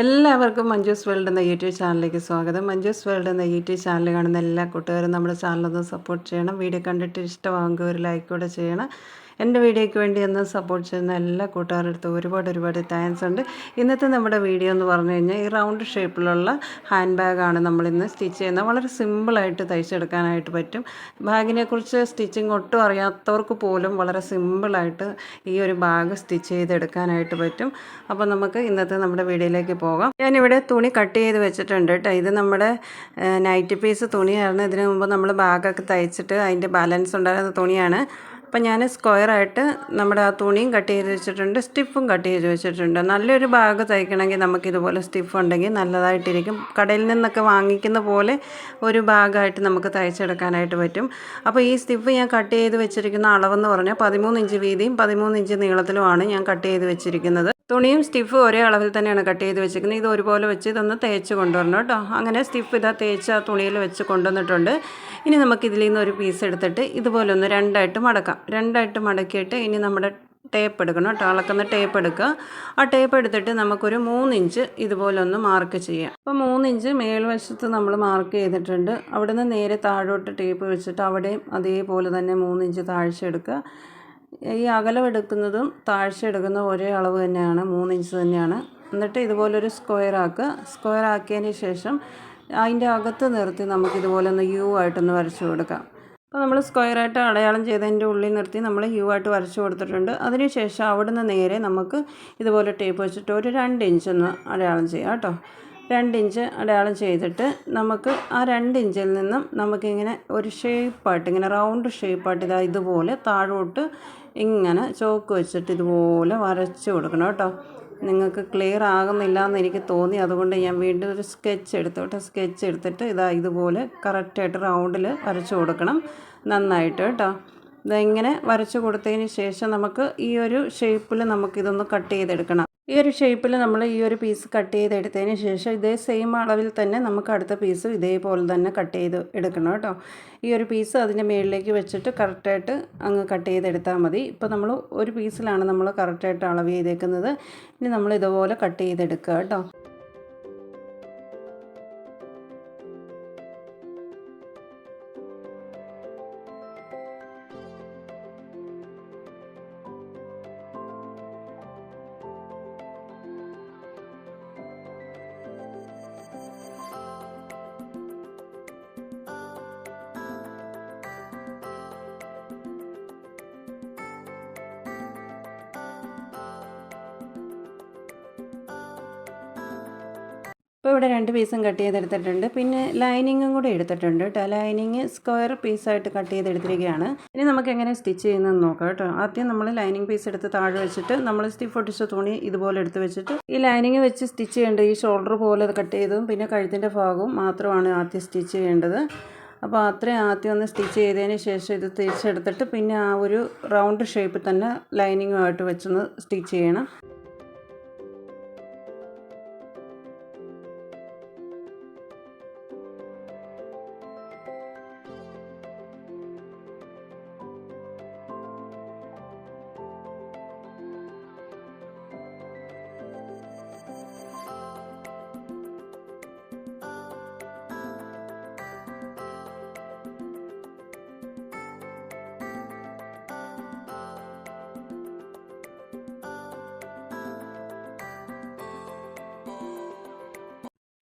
എല്ലാവർക്കും മഞ്ജൂസ് വേൾഡ് എന്ന യൂട്യൂബ് ചാനലിലേക്ക് സ്വാഗതം. മഞ്ജൂസ് വേൾഡ് എന്ന യൂട്യൂബ് ചാനൽ കാണുന്ന എല്ലാ കൂട്ടുകാരും നമ്മുടെ ചാനലൊന്ന് സപ്പോർട്ട് ചെയ്യണം. വീഡിയോ കണ്ടിട്ട് ഇഷ്ടമാകുമെങ്കിൽ ഒരു ലൈക്ക് കൂടെ ചെയ്യണം. എന്റെ വീഡിയോയ്ക്ക് വേണ്ടി ഒന്ന് സപ്പോർട്ട് ചെയ്യുന്ന എല്ലാ കൂട്ടുകാരുടെ ഒരുപാട് ഒരുപാട് താങ്ക്സ് ഉണ്ട്. ഇന്നത്തെ നമ്മുടെ വീഡിയോ എന്ന് പറഞ്ഞു കഴിഞ്ഞാൽ ഈ റൗണ്ട് ഷേപ്പിലുള്ള ഹാൻഡ് ബാഗാണ് നമ്മളിന്ന് സ്റ്റിച്ച് ചെയ്യുന്നത്. വളരെ സിമ്പിളായിട്ട് തയ്ച്ചെടുക്കാനായിട്ട് പറ്റും. ബാഗിനെക്കുറിച്ച് സ്റ്റിച്ചിങ് ഒട്ടും അറിയാത്തവർക്ക് പോലും വളരെ സിമ്പിളായിട്ട് ഈ ഒരു ബാഗ് സ്റ്റിച്ച് ചെയ്തെടുക്കാനായിട്ട് പറ്റും. അപ്പോൾ നമുക്ക് ഇന്നത്തെ നമ്മുടെ വീഡിയോയിലേക്ക് പോകാം. ഞാനിവിടെ തുണി കട്ട് ചെയ്ത് വെച്ചിട്ടുണ്ട് കേട്ടോ ഇത് നമ്മുടെ നൈറ്റ് പീസ് തുണിയായിരുന്നു ഇതിനു മുമ്പ് നമ്മൾ ബാഗൊക്കെ തയ്ച്ചിട്ട് അതിന്റെ ബാലൻസ് ഉണ്ടായിരുന്ന തുണിയാണ്. അപ്പം ഞാൻ സ്ക്വയറായിട്ട് നമ്മുടെ ആ തുണിയും കട്ട് ചെയ്ത് വെച്ചിട്ടുണ്ട് സ്റ്റിഫും കട്ട് ചെയ്ത് വെച്ചിട്ടുണ്ട്. നല്ലൊരു ബാഗ് തയ്ക്കണമെങ്കിൽ നമുക്കിതുപോലെ സ്റ്റിഫ് ഉണ്ടെങ്കിൽ നല്ലതായിട്ടിരിക്കും. കടയിൽ നിന്നൊക്കെ വാങ്ങിക്കുന്ന പോലെ ഒരു ബാഗായിട്ട് നമുക്ക് തയ്ച്ചെടുക്കാനായിട്ട് പറ്റും. അപ്പോൾ ഈ സ്റ്റിഫ് ഞാൻ കട്ട് ചെയ്ത് വെച്ചിരിക്കുന്ന അളവെന്ന് പറഞ്ഞാൽ പതിമൂന്ന് ഇഞ്ച് വീതിയും പതിമൂന്ന് ഇഞ്ച് നീളത്തിലുമാണ് ഞാൻ കട്ട് ചെയ്ത് വെച്ചിരിക്കുന്നത്. തുണിയും സ്റ്റിഫ് ഒരേ അളവിൽ തന്നെയാണ് കട്ട് ചെയ്ത് വെച്ചിരിക്കുന്നത് ഇത് ഒരുപോലെ വെച്ച് ഇതൊന്ന് തേച്ച് കൊണ്ടുവരണം കേട്ടോ. അങ്ങനെ സ്റ്റിഫ് ഇതാ തേച്ച് ആ തുണിയിൽ വെച്ച് കൊണ്ടുവന്നിട്ടുണ്ട്. ഇനി നമുക്ക് ഇതിൽ നിന്ന് ഒരു പീസ് എടുത്തിട്ട് ഇതുപോലെ ഒന്ന് രണ്ടായിട്ട് മടക്കാം. രണ്ടായിട്ട് മടക്കിയിട്ട് ഇനി നമ്മുടെ ടേപ്പ് എടുക്കണം കേട്ടോ. അളക്കുന്ന ടേപ്പ് എടുക്കുക. ആ ടേപ്പ് എടുത്തിട്ട് നമുക്കൊരു മൂന്നിഞ്ച് ഇതുപോലെ ഒന്ന് മാർക്ക് ചെയ്യാം. അപ്പോൾ മൂന്നിഞ്ച് മേൽവശത്ത് നമ്മൾ മാർക്ക് ചെയ്തിട്ടുണ്ട്. അവിടുന്ന് നേരെ താഴോട്ട് ടേപ്പ് വെച്ചിട്ട് അവിടെയും അതേപോലെ തന്നെ മൂന്നിഞ്ച് താഴ്ച എടുക്കുക. ഈ അകലം എടുക്കുന്നതും താഴ്ച എടുക്കുന്നതും ഒരേ അളവ് തന്നെയാണ് മൂന്ന് ഇഞ്ച് തന്നെയാണ്. എന്നിട്ട് ഇതുപോലൊരു സ്ക്വയർ ആക്കുക സ്ക്വയർ ആക്കിയതിന് ശേഷം അതിന്റെ അകത്ത് നിർത്തി നമുക്കിതുപോലെ ഒന്ന് യു ആയിട്ടൊന്ന് വരച്ചു കൊടുക്കാം. അപ്പോൾ നമ്മൾ സ്ക്വയറായിട്ട് അടയാളം ചെയ്തതിന്റെ ഉള്ളിൽ നിർത്തി നമ്മൾ യു ആയിട്ട് വരച്ചു കൊടുത്തിട്ടുണ്ട്. അതിനുശേഷം ശേഷം നിന്ന് നേരെ നമുക്ക് ഇതുപോലെ ടേപ്പ് വെച്ചിട്ട് ഒരു രണ്ട് ഇഞ്ച് ഒന്ന് അടയാളം ചെയ്യാം കേട്ടോ. രണ്ട് ഇഞ്ച് അടയാളം ചെയ്തിട്ട് നമുക്ക് ആ രണ്ട് ഇഞ്ചിൽ നിന്നും നമുക്കിങ്ങനെ ഒരു ഷേപ്പായിട്ട് ഇങ്ങനെ റൗണ്ട് ഷേപ്പായിട്ട് ഇതാ ഇതുപോലെ താഴോട്ട് ഇങ്ങനെ ചോക്ക് വെച്ചിട്ട് ഇതുപോലെ വരച്ച് കൊടുക്കണം കേട്ടോ. നിങ്ങൾക്ക് ക്ലിയർ ആകുന്നില്ല എന്ന് എനിക്ക് തോന്നി. അതുകൊണ്ട് ഞാൻ വീണ്ടും ഒരു സ്കെച്ച് എടുത്തോട്ടെ സ്കെച്ച് എടുത്തിട്ട് ഇതാ ഇതുപോലെ കറക്റ്റായിട്ട് റൗണ്ടിൽ വരച്ച് കൊടുക്കണം നന്നായിട്ട് കേട്ടോ. ഇതെങ്ങനെ വരച്ച് കൊടുത്തതിന് ശേഷം നമുക്ക് ഈ ഒരു ഷേപ്പിൽ നമുക്കിതൊന്ന് കട്ട് ചെയ്തെടുക്കണം. ഈ ഒരു ഷേപ്പിൽ നമ്മൾ ഈ ഒരു പീസ് കട്ട് ചെയ്തെടുത്തതിന് ശേഷം ഇതേ സെയിം അളവിൽ തന്നെ നമുക്ക് അടുത്ത പീസ് ഇതേപോലെ തന്നെ കട്ട് ചെയ്ത് എടുക്കണം കേട്ടോ. ഈ ഒരു പീസ് അതിന്റെ മുകളിലേക്ക് വെച്ചിട്ട് കറക്റ്റായിട്ട് അങ്ങ് കട്ട് ചെയ്തെടുത്താൽ മതി. ഇപ്പോൾ നമ്മൾ ഒരു പീസിലാണ് നമ്മൾ കറക്റ്റായിട്ട് അളവ് ചെയ്തേക്കുന്നത്. ഇനി നമ്മൾ ഇതുപോലെ കട്ട് ചെയ്തെടുക്കുക കേട്ടോ. ഇപ്പോൾ ഇവിടെ രണ്ട് പീസും കട്ട് ചെയ്തെടുത്തിട്ടുണ്ട്. പിന്നെ ലൈനിങ്ങും കൂടി എടുത്തിട്ടുണ്ട് കേട്ടോ. ലൈനിങ് സ്ക്വയർ പീസായിട്ട് കട്ട് ചെയ്തെടുത്തിരിക്കുകയാണ്. ഇനി നമുക്ക് എങ്ങനെ സ്റ്റിച്ച് ചെയ്യുന്നതെന്ന് നോക്കാം കേട്ടോ. ആദ്യം നമ്മൾ ലൈനിങ് പീസ് എടുത്ത് താഴെ വെച്ചിട്ട് നമ്മൾ സ്റ്റിഫ് ഒട്ടിച്ച തുണി ഇതുപോലെ എടുത്ത് വെച്ചിട്ട് ഈ ലൈനിങ് വെച്ച് സ്റ്റിച്ച് ചെയ്യേണ്ടത് ഈ ഷോൾഡർ പോലെ കട്ട് ചെയ്തതും പിന്നെ കഴുത്തിന്റെ ഭാഗവും മാത്രമാണ് ആദ്യം സ്റ്റിച്ച് ചെയ്യേണ്ടത്. അപ്പോൾ അത്രയും ആദ്യം ഒന്ന് സ്റ്റിച്ച് ചെയ്തതിന് ശേഷം ഇത് തിരിച്ചെടുത്തിട്ട് പിന്നെ ആ ഒരു റൗണ്ട് ഷേപ്പിൽ തന്നെ ലൈനിങ്ങുമായിട്ട് വെച്ചൊന്ന് സ്റ്റിച്ച് ചെയ്യണം.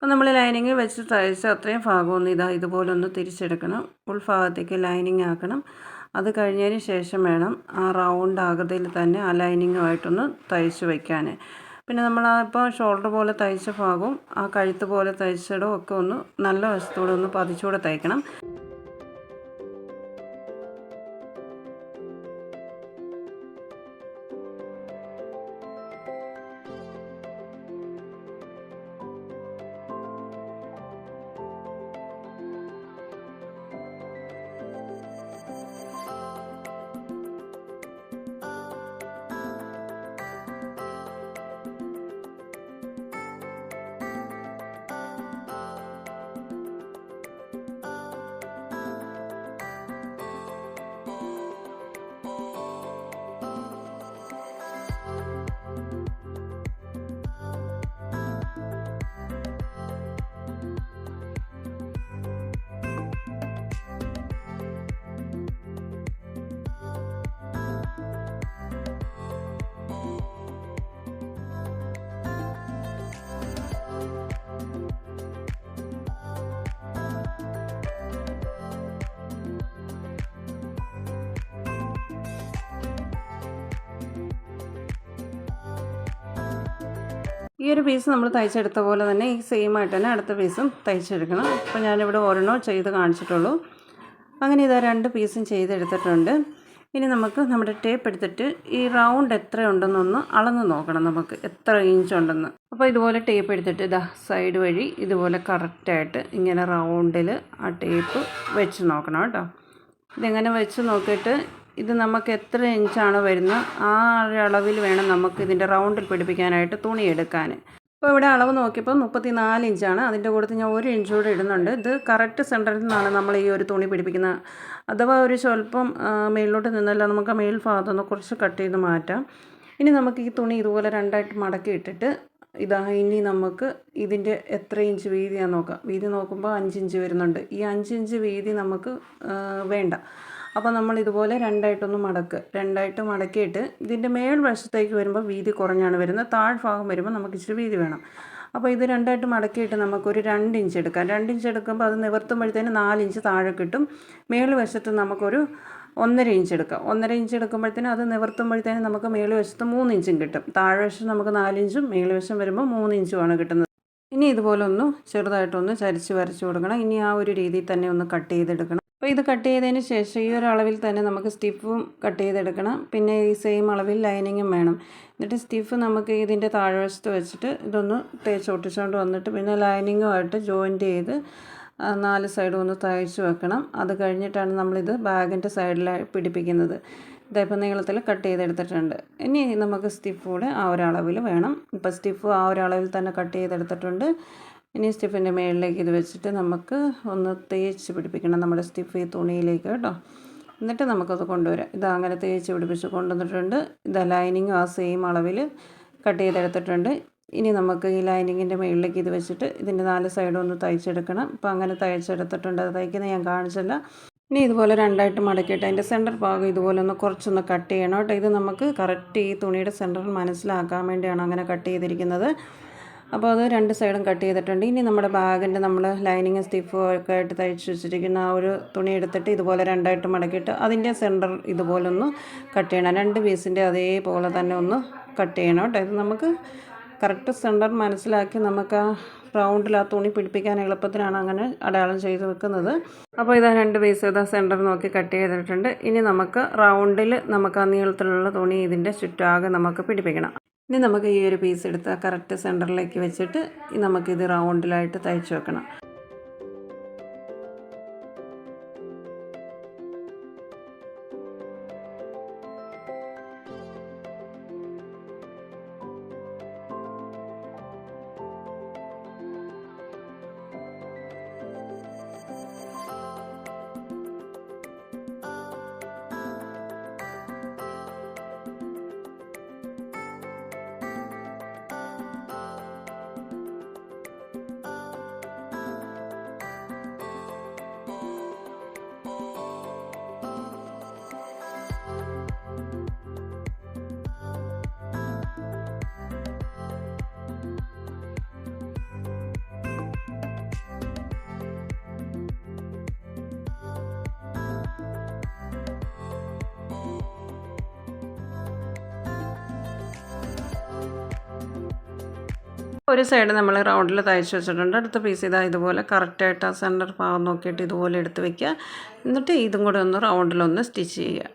അപ്പോൾ നമ്മൾ ലൈനിങ് വെച്ച് തയ്ച്ച അത്രയും ഭാഗമൊന്നും ഇതാ ഇതുപോലെ ഒന്ന് തിരിച്ചെടുക്കണം. ഉൾഭാഗത്തേക്ക് ലൈനിങ് ആക്കണം. അത് കഴിഞ്ഞതിന് ശേഷം വേണം ആ റൗണ്ട് ആകൃതിയിൽ തന്നെ ആ ലൈനിങ്ങുമായിട്ടൊന്ന് തയ്ച്ച് വയ്ക്കാൻ പിന്നെ നമ്മൾ ആ ഇപ്പോൾ ഷോൾഡർ പോലെ തയ്ച്ച ഭാഗവും ആ കഴുത്ത് പോലെ തയ്ച്ചിടവും ഒക്കെ ഒന്ന് നല്ല വശത്തോടെ ഒന്ന് പതിച്ചുകൂടെ തയ്ക്കണം. ഈ ഒരു പീസ് നമ്മൾ തയ്ച്ചെടുത്ത പോലെ തന്നെ ഈ സെയിം ആയിട്ട് തന്നെ അടുത്ത പീസും തയ്ച്ചെടുക്കണം. അപ്പോൾ ഞാനിവിടെ ഒരെണ്ണോ ചെയ്ത് കാണിച്ചിട്ടുള്ളൂ. അങ്ങനെ ഇതാ രണ്ട് പീസും ചെയ്തെടുത്തിട്ടുണ്ട്. ഇനി നമുക്ക് നമ്മുടെ ടേപ്പ് എടുത്തിട്ട് ഈ റൗണ്ട് എത്ര ഉണ്ടെന്നൊന്ന് അളന്ന് നോക്കണം നമുക്ക്. എത്ര ഇഞ്ച് ഉണ്ടെന്ന്. അപ്പോൾ ഇതുപോലെ ടേപ്പ് എടുത്തിട്ട് ഇതാ സൈഡ് വഴി ഇതുപോലെ കറക്റ്റായിട്ട് ഇങ്ങനെ റൗണ്ടിൽ ആ ടേപ്പ് വെച്ച് നോക്കണം കേട്ടോ. ഇതെങ്ങനെ വെച്ച് നോക്കിയിട്ട് ഇത് നമുക്ക് എത്ര ഇഞ്ചാണ് വരുന്നത്? ആ അളവിൽ വേണം നമുക്ക് ഇതിന്റെ റൗണ്ടിൽ പിടിപ്പിക്കാനായിട്ട് തുണി എടുക്കാൻ. അപ്പോൾ ഇവിടെ അളവ് നോക്കിയപ്പോൾ മുപ്പത്തി നാല് ഇഞ്ചാണ്. അതിന്റെ കൂട്ടത്തിൽ ഞാൻ ഒരു ഇഞ്ച് കൂടെ ഇടുന്നുണ്ട്. ഇത് കറക്റ്റ് സെന്ററിൽ നിന്നാണ് നമ്മൾ ഈ ഒരു തുണി പിടിപ്പിക്കുന്നത്. അഥവാ ഒരു സ്വല്പം മേളിലോട്ട് നിന്നല്ല നമുക്ക് മേൽ ഭാഗത്തുനിന്ന് കുറച്ച് കട്ട് ചെയ്ത് മാറ്റാം. ഇനി നമുക്ക് ഈ തുണി ഇതുപോലെ രണ്ടായിട്ട് മടക്കി ഇട്ടിട്ട് ഇതാ ഇനി നമുക്ക് ഇതിന്റെ എത്ര ഇഞ്ച് വീതിയാണ് നോക്കാം. വീതി നോക്കുമ്പോൾ അഞ്ച് ഇഞ്ച് വരുന്നുണ്ട്. ഈ അഞ്ച് ഇഞ്ച് വീതി നമുക്ക് വേണ്ട. അപ്പോൾ നമ്മൾ ഇതുപോലെ രണ്ടായിട്ടൊന്ന് മടക്ക്. രണ്ടായിട്ട് മടക്കിയിട്ട് ഇതിന്റെ മേൽ വശത്തേക്ക് വരുമ്പോൾ വീതി കുറഞ്ഞാണ് വരുന്നത്. താഴ്ഭാഗം വരുമ്പോൾ നമുക്ക് ഇച്ചിരി വീതി വേണം. അപ്പോൾ ഇത് രണ്ടായിട്ട് മടക്കിയിട്ട് നമുക്കൊരു രണ്ട് ഇഞ്ച് എടുക്കാം. രണ്ട് ഇഞ്ച് എടുക്കുമ്പോൾ അത് നിവർത്തുമ്പോഴത്തേന് നാല് ഇഞ്ച് താഴെ കിട്ടും. മേളുവശത്ത് വശത്ത് നമുക്കൊരു ഒന്നര ഇഞ്ച് എടുക്കാം. ഒന്നര ഇഞ്ച് എടുക്കുമ്പോഴത്തേനും അത് നിവർത്തുമ്പോഴത്തേനും നമുക്ക് മേൽ വശത്ത് മൂന്ന് ഇഞ്ചും കിട്ടും. താഴെ വശം നമുക്ക് നാലിഞ്ചും മേൽ വശം വരുമ്പോൾ മൂന്ന് ഇഞ്ചുമാണ് കിട്ടുന്നത്. ഇനി ഇതുപോലെ ഒന്ന് ചെറുതായിട്ടൊന്ന് ചരിച്ച് വരച്ച് കൊടുക്കണം. ഇനി ആ ഒരു രീതിയിൽ തന്നെ ഒന്ന് കട്ട് ചെയ്തെടുക്കണം. അപ്പോൾ ഇത് കട്ട് ചെയ്തതിന് ശേഷം ഈ ഒരു അളവിൽ തന്നെ നമുക്ക് സ്റ്റിഫും കട്ട് ചെയ്തെടുക്കണം. പിന്നെ ഈ സെയിം അളവിൽ ലൈനിങ്ങും വേണം. എന്നിട്ട് സ്റ്റിഫ് നമുക്ക് ഇതിന്റെ താഴ്വശത്ത് വെച്ചിട്ട് ഇതൊന്ന് തേച്ച് ഒട്ടിച്ചുകൊണ്ട് വന്നിട്ട് പിന്നെ ലൈനിങ്ങുമായിട്ട് ജോയിന്റ് ചെയ്ത് നാല് സൈഡും ഒന്ന് തയ്ച്ച് വെക്കണം. അത് കഴിഞ്ഞിട്ടാണ് നമ്മളിത് ബാഗിന്റെ സൈഡിൽ പിടിപ്പിക്കുന്നത്. ഇതേപ്പം നീളത്തിൽ കട്ട് ചെയ്തെടുത്തിട്ടുണ്ട്. ഇനി നമുക്ക് സ്റ്റിഫ് കൂടെ ആ ഒരളവിൽ വേണം. ഇപ്പോൾ സ്റ്റിഫ് ആ ഒരളവിൽ തന്നെ കട്ട് ചെയ്തെടുത്തിട്ടുണ്ട്. ഇനി സ്റ്റിഫിന്റെ മേളിലേക്ക് ഇത് വെച്ചിട്ട് നമുക്ക് ഒന്ന് തേച്ച് പിടിപ്പിക്കണം നമ്മുടെ സ്റ്റിഫ് ഈ തുണിയിലേക്ക് കേട്ടോ. എന്നിട്ട് നമുക്കത് കൊണ്ടുവരാം. ഇത് അങ്ങനെ തേച്ച് പിടിപ്പിച്ച് കൊണ്ടുവന്നിട്ടുണ്ട്. ഇത് ലൈനിങ്ങും ആ സെയിം അളവിൽ കട്ട് ചെയ്തെടുത്തിട്ടുണ്ട്. ഇനി നമുക്ക് ഈ ലൈനിങ്ങിന്റെ മുകളിലേക്ക് ഇത് വെച്ചിട്ട് ഇതിന്റെ നാല് സൈഡും ഒന്ന് തയ്ച്ചെടുക്കണം. അപ്പോൾ അങ്ങനെ തയ്ച്ചെടുത്തിട്ടുണ്ട്. അത് തയ്ക്കുന്നത് ഞാൻ കാണിച്ചില്ല. ഇനി ഇതുപോലെ രണ്ടായിട്ട് മടക്കിയിട്ട് അതിന്റെ സെന്റർ ഭാഗം ഇതുപോലെ ഒന്ന് കുറച്ചൊന്ന് കട്ട് ചെയ്യണം കേട്ടോ. ഇത് നമുക്ക് കറക്റ്റ് ഈ തുണിയുടെ സെന്ററിൽ മനസ്സിലാക്കാൻ വേണ്ടിയാണ് അങ്ങനെ കട്ട് ചെയ്തിരിക്കുന്നത്. അപ്പോൾ അത് രണ്ട് സൈഡും കട്ട് ചെയ്തിട്ടുണ്ട്. ഇനി നമ്മുടെ ബാഗിന്റെ നമ്മൾ ലൈനിങ് സ്റ്റിഫും ഒക്കെ ആയിട്ട് തയ്ച്ച് വെച്ചിരിക്കുന്ന ആ ഒരു തുണി എടുത്തിട്ട് ഇതുപോലെ രണ്ടായിട്ട് മടക്കിയിട്ട് അതിന്റെ സെന്റർ ഇതുപോലെ ഒന്ന് കട്ട് ചെയ്യണം. രണ്ട് പീസിന്റെ അതേപോലെ തന്നെ ഒന്ന് കട്ട് ചെയ്യണം കേട്ടോ. ഇത് നമുക്ക് കറക്റ്റ് സെന്റർ മനസ്സിലാക്കി നമുക്ക് ആ റൗണ്ടിൽ ആ തുണി പിടിപ്പിക്കാൻ എളുപ്പത്തിനാണ് അങ്ങനെ അടയാളം ചെയ്ത് വെക്കുന്നത്. അപ്പോൾ ഇതാ രണ്ട് പീസ് ഇതാ സെന്റർ നോക്കി കട്ട് ചെയ്തിട്ടുണ്ട്. ഇനി നമുക്ക് റൗണ്ടിൽ നമുക്ക് ആ നീളത്തിലുള്ള തുണി ഇതിന്റെ ചുറ്റാകെ നമുക്ക് പിടിപ്പിക്കണം. ഇനി നമുക്ക് ഈ ഒരു പീസ് എടുത്ത് കറക്റ്റ് സെന്ററിലേക്ക് വെച്ചിട്ട് നമുക്കിത് റൗണ്ടിലായിട്ട് തയ്ച്ച് വെക്കണം. ഒരു സൈഡ് നമ്മൾ റൗണ്ടിൽ തയ്ച്ച് വെച്ചിട്ടുണ്ട്. അടുത്ത പീസ് ഇതാ ഇതുപോലെ കറക്റ്റായിട്ട് ആ സെന്റർ ഭാഗം നോക്കിയിട്ട് ഇതുപോലെ എടുത്ത് വയ്ക്കുക എന്നിട്ട് ഇതും കൂടെ ഒന്ന് റൗണ്ടിലൊന്ന് സ്റ്റിച്ച് ചെയ്യുക.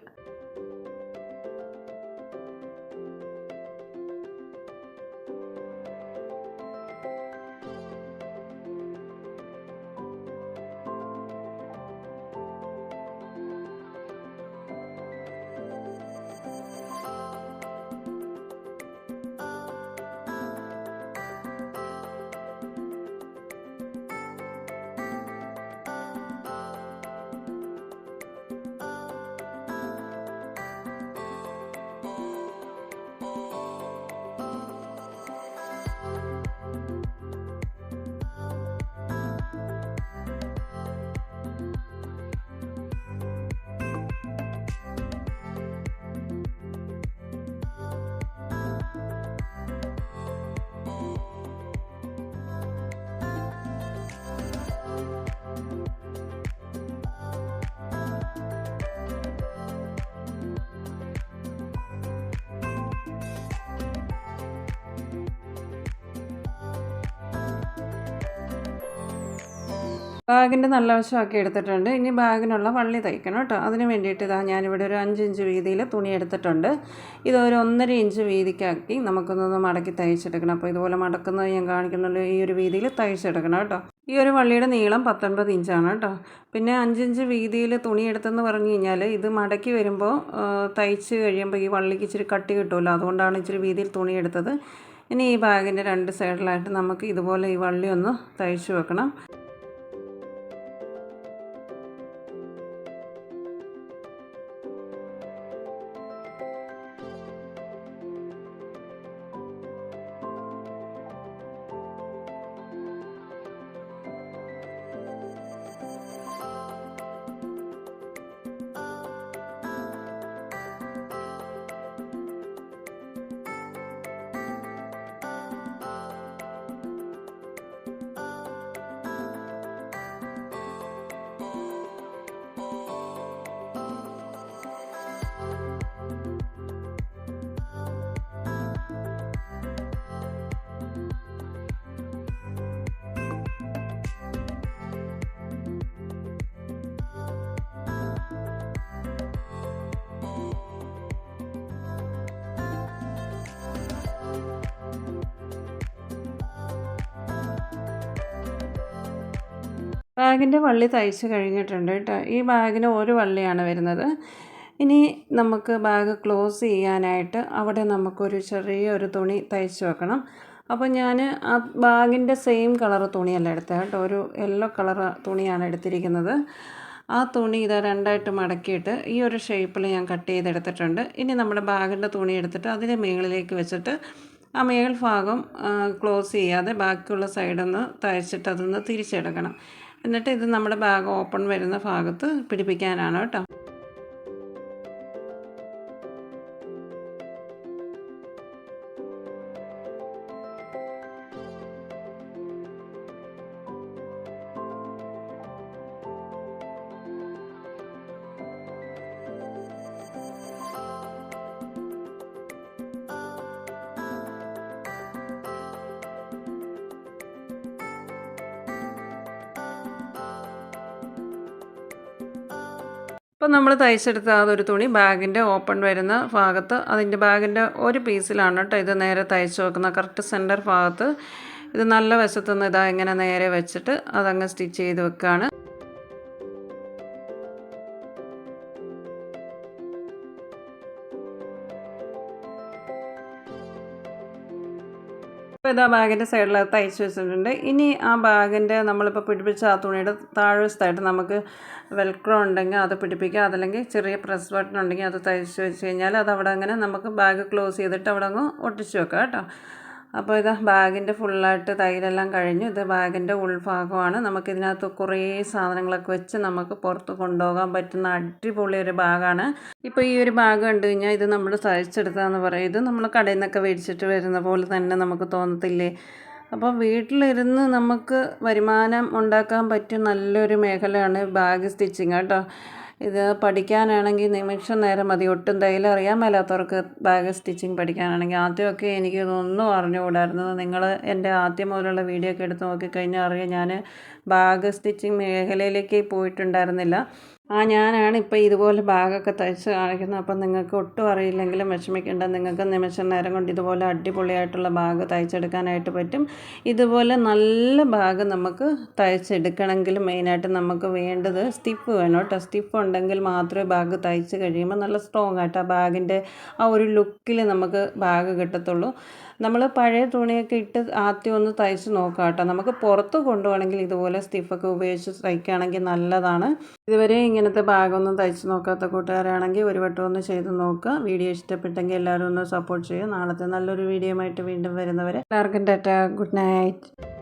ബാഗിന്റെ നല്ല വശമൊക്കെ എടുത്തിട്ടുണ്ട്. ഇനി ബാഗിനുള്ള വള്ളി തയ്ക്കണം കേട്ടോ. അതിന് വേണ്ടിയിട്ട് ഇതാ ഞാനിവിടെ ഒരു അഞ്ച് ഇഞ്ച് വീതിയിൽ തുണി എടുത്തിട്ടുണ്ട്. ഇത് ഒരു ഒന്നര ഇഞ്ച് വീതിക്കാക്കി നമുക്കൊന്ന് മടക്കി തയ്ച്ചെടുക്കണം. അപ്പോൾ ഇതുപോലെ മടക്കുന്നത് ഞാൻ കാണിക്കുന്നുള്ളൂ ഈ ഒരു വീതിയിൽ തയ്ച്ചെടുക്കണം കേട്ടോ. ഈ ഒരു വള്ളിയുടെ നീളം പത്തൊൻപത് ഇഞ്ചാണ് കേട്ടോ. പിന്നെ അഞ്ചിഞ്ച് വീതിയിൽ തുണി എടുത്തെന്ന് പറഞ്ഞു കഴിഞ്ഞാൽ ഇത് മടക്കി വരുമ്പോൾ തയ്ച്ച് കഴിയുമ്പോൾ ഈ വള്ളിക്ക് ഇച്ചിരി കട്ടി കിട്ടുമല്ലോ. അതുകൊണ്ടാണ് ഇച്ചിരി വീതിയിൽ തുണി എടുത്തത്. ഇനി ഈ ബാഗിന്റെ രണ്ട് സൈഡിലായിട്ട് നമുക്ക് ഇതുപോലെ ഈ വള്ളി ഒന്ന് തയ്ച്ചു വെക്കണം. ബാഗിന്റെ വള്ളി തയ്ച്ച് കഴിഞ്ഞിട്ടുണ്ട് കേട്ടോ. ഈ ബാഗിന് ഒരു വള്ളിയാണ് വരുന്നത്. ഇനി നമുക്ക് ബാഗ് ക്ലോസ് ചെയ്യാനായിട്ട് അവിടെ നമുക്കൊരു ചെറിയ ഒരു തുണി തയ്ച്ച് വെക്കണം. അപ്പോൾ ഞാൻ ആ ബാഗിന്റെ സെയിം കളർ തുണിയല്ല എടുത്തത് കേട്ടോ. ഒരു യെല്ലോ കളർ തുണിയാണ് എടുത്തിരിക്കുന്നത്. ആ തുണി ഇതാ രണ്ടായിട്ട് മടക്കിയിട്ട് ഈ ഒരു ഷേപ്പിൽ ഞാൻ കട്ട് ചെയ്തെടുത്തിട്ടുണ്ട്. ഇനി നമ്മുടെ ബാഗിന്റെ തുണി എടുത്തിട്ട് അതിന്റെ മുകളിലേക്ക് വെച്ചിട്ട് ആ മേൽ ഭാഗം ക്ലോസ് ചെയ്യാതെ ബാക്കിയുള്ള സൈഡൊന്ന് തയ്ച്ചിട്ട് അതൊന്ന് തിരിച്ചെടുക്കണം. എന്നിട്ട് ഇത് നമ്മുടെ ബാഗ് ഓപ്പൺ വരുന്ന ഭാഗത്ത് പിടിപ്പിക്കാനാണ് കേട്ടോ. ഇപ്പം നമ്മൾ തയ്ച്ചെടുത്ത അതൊരു തുണി ബാഗിന്റെ ഓപ്പൺ വരുന്ന ഭാഗത്ത് അതിന്റെ ബാഗിന്റെ ഒരു പീസിലാണ് കേട്ടോ ഇത് നേരെ തയ്ച്ച് വെക്കുന്ന. കറക്റ്റ് സെന്റർ ഭാഗത്ത് ഇത് നല്ല വശത്തുനിന്ന് ഇതാ ഇങ്ങനെ നേരെ വെച്ചിട്ട് അതങ്ങ് സ്റ്റിച്ച് ചെയ്ത് വെക്കുകയാണ് ഇപ്പോൾ ഇതാ ബാഗിന്റെ സൈഡിൽ തയ്ച്ച് വെച്ചിട്ടുണ്ട്. ഇനി ആ ബാഗിന്റെ നമ്മളിപ്പോൾ പിടിപ്പിച്ച ആ തുണിയുടെ താഴ്വശത്തായിട്ട് നമുക്ക് വെൽക്രോ ഉണ്ടെങ്കിൽ അത് പിടിപ്പിക്കുക അതല്ലെങ്കിൽ ചെറിയ പ്രസ് ബട്ടൺ ഉണ്ടെങ്കിൽ അത് തയ്ച്ച് വെച്ച് കഴിഞ്ഞാൽ അത് അവിടെ അങ്ങനെ നമുക്ക് ബാഗ് ക്ലോസ് ചെയ്തിട്ട് അവിടെ അങ്ങ് ഒട്ടിച്ച് വെക്കാം കേട്ടോ. അപ്പോൾ ഇത് ബാഗിന്റെ ഫുള്ളായിട്ട് തൈരെല്ലാം കഴിഞ്ഞു. ഇത് ബാഗിന്റെ ഉൾഭാഗമാണ്. നമുക്കിതിനകത്ത് കുറേ സാധനങ്ങളൊക്കെ വെച്ച് നമുക്ക് പുറത്ത് കൊണ്ടുപോകാൻ പറ്റുന്ന അടിപൊളി ഒരു ബാഗാണ്. ഇപ്പോൾ ഈ ഒരു ബാഗ് കണ്ടു കഴിഞ്ഞാൽ ഇത് നമ്മൾ തയ്ച്ചെടുത്താന്ന് പറയും. ഇത് നമ്മൾ കടയിൽ നിന്നൊക്കെ മേടിച്ചിട്ട് വരുന്ന പോലെ തന്നെ നമുക്ക് തോന്നത്തില്ലേ? അപ്പോൾ വീട്ടിലിരുന്ന് നമുക്ക് വരുമാനം ഉണ്ടാക്കാൻ പറ്റിയ നല്ലൊരു മേഖലയാണ് ബാഗ് സ്റ്റിച്ചിങ് കേട്ടോ. ഇത് പഠിക്കാനാണെങ്കിൽ നിമിഷം നേരം മതി. ഒട്ടും തയ്യൽ അറിയാൻ മേലാത്തവർക്ക് ബാഗ് സ്റ്റിച്ചിങ് പഠിക്കാനാണെങ്കിൽ ആദ്യമൊക്കെ എനിക്കിതൊന്നും അറിഞ്ഞുകൂടായിരുന്നു. നിങ്ങൾ എന്റെ ആദ്യം മുതലുള്ള വീഡിയോ ഒക്കെ എടുത്ത് നോക്കിക്കഴിഞ്ഞാൽ അറിയാം. ഞാൻ ബാഗ് സ്റ്റിച്ചിങ് മേഖലയിലേക്ക് പോയിട്ടുണ്ടായിരുന്നില്ല. ആ ഞാനാണ് ഇപ്പോൾ ഇതുപോലെ ബാഗൊക്കെ തയ്ച്ച് കാണിക്കുന്നത്. അപ്പം നിങ്ങൾക്ക് ഒട്ടും അറിയില്ലെങ്കിലും വിഷമിക്കേണ്ട. നിങ്ങൾക്ക് നിമിഷം നേരം കൊണ്ട് ഇതുപോലെ അടിപൊളിയായിട്ടുള്ള ബാഗ് തയ്ച്ചെടുക്കാനായിട്ട് പറ്റും. ഇതുപോലെ നല്ല ബാഗ് നമുക്ക് തയ്ച്ചെടുക്കണമെങ്കിൽ മെയിനായിട്ട് നമുക്ക് വേണ്ടത് സ്റ്റിഫ് വേണം കേട്ടോ. സ്റ്റിഫ് ഉണ്ടെങ്കിൽ മാത്രമേ ബാഗ് തയ്ച്ച് കഴിയുമ്പോൾ നല്ല സ്ട്രോങ് ആയിട്ട് ആ ബാഗിന്റെ ആ ഒരു ലുക്കിൽ നമുക്ക് ബാഗ് കിട്ടത്തുള്ളൂ. നമ്മൾ പഴയ തുണിയൊക്കെ ഇട്ട് ആദ്യം ഒന്ന് തയ്ച്ച് നോക്കാം കേട്ടോ. നമുക്ക് പുറത്ത് കൊണ്ടുപോകണമെങ്കിൽ ഇതുപോലെ സ്റ്റിഫൊക്കെ ഉപയോഗിച്ച് തയ്ക്കുകയാണെങ്കിൽ നല്ലതാണ്. ഇതുവരെ ഇങ്ങനത്തെ ഭാഗമൊന്നും തയ്ച്ച് നോക്കാത്ത കൂട്ടുകാരാണെങ്കിൽ ഒരു വട്ടം ഒന്ന് ചെയ്ത് നോക്കുക. വീഡിയോ ഇഷ്ടപ്പെട്ടെങ്കിൽ എല്ലാവരും ഒന്ന് സപ്പോർട്ട് ചെയ്യുക. നാളത്തെ നല്ലൊരു വീഡിയോ ആയിട്ട് വീണ്ടും വരുന്നവരെ എല്ലാവർക്കും ടാറ്റ. Good night.